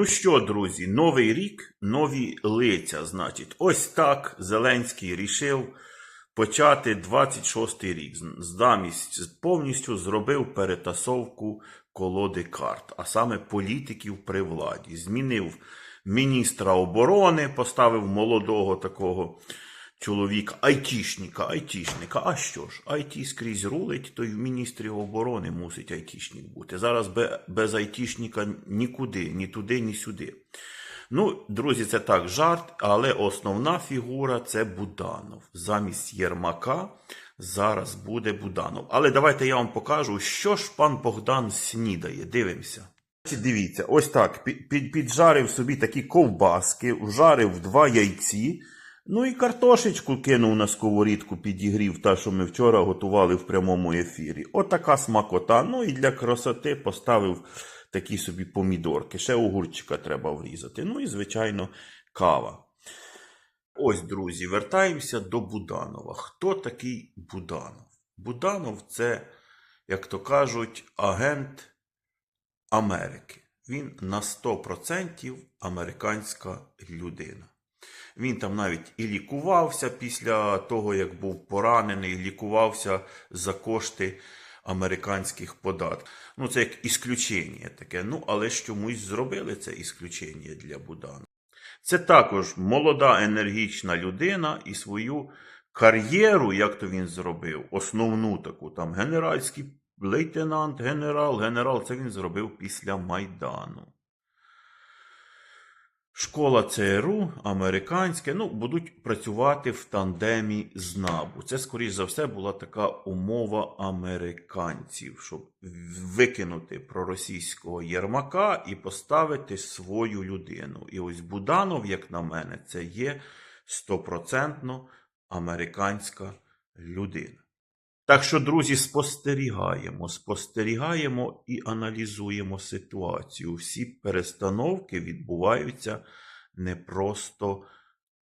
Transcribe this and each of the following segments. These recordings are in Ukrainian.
Ну що, друзі, новий рік, нові лиця. Значить, ось так Зеленський рішив почати 26-й рік. З- Замість повністю зробив перетасовку колоди карт, а саме політиків при владі. Змінив міністра оборони, поставив молодого такого чоловіка, айтішника, айтішника. А що ж, айті скрізь рулить, то й в міністрі оборони мусить айтішник бути. Зараз без айтішника нікуди, ні туди, ні сюди. Ну, друзі, це так жарт, але основна фігура це Буданов. Замість Єрмака зараз буде Буданов. Але давайте я вам покажу, що ж пан Богдан снідає. Дивимося. Дивіться, ось так. пі- пі- Піджарив собі такі ковбаски, вжарив два яйці. Ну і картошечку кинув на сковорідку, підігрів, та, що ми вчора готували в прямому ефірі. Отака смакота. Ну і для красоти поставив такі собі помідорки. Ще огурчика треба врізати. Ну і, звичайно, кава. Ось, друзі, вертаємося до Буданова. Хто такий Буданов? Буданов це, як то кажуть, агент Америки. Він на 100% американська людина. Він там навіть і лікувався після того, як був поранений, лікувався за кошти американських податків. Ну, це як ісключення таке. Ну, але ж чомусь зробили це ісключення для Будана. Це також молода енергічна людина і свою кар'єру, як то він зробив, основну таку там генеральський лейтенант, генерал, генерал, це він зробив після Майдану. Школа ЦРУ, американське, ну, будуть працювати в тандемі з НАБУ. Це, скоріш за все, була така умова американців, щоб викинути проросійського Єрмака і поставити свою людину. І ось Буданов, як на мене, це є стопроцентно американська людина. Так що, друзі, спостерігаємо, спостерігаємо і аналізуємо ситуацію. Всі перестановки відбуваються не просто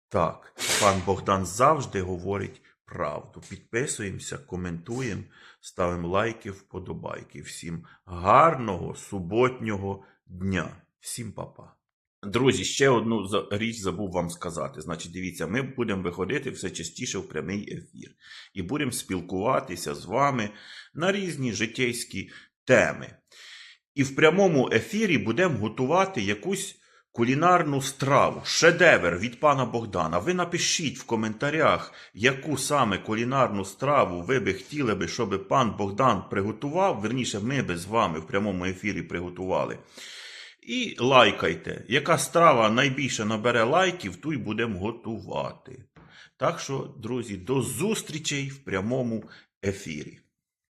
так. Пан Богдан завжди говорить правду. Підписуємося, коментуємо, ставимо лайки, вподобайки. Всім гарного суботнього дня. Всім па-па. Друзі, ще одну річ забув вам сказати. Значить, дивіться, ми будемо виходити все частіше в прямий ефір і будемо спілкуватися з вами на різні життєйські теми. І в прямому ефірі будемо готувати якусь кулінарну страву, шедевр від пана Богдана. Ви напишіть в коментарях, яку саме кулінарну страву ви би хотіли би, щоб пан Богдан приготував. Верніше, ми би з вами в прямому ефірі приготували. І лайкайте. Яка страва найбільше набере лайків, ту й будемо готувати. Так що, друзі, до зустрічей в прямому ефірі.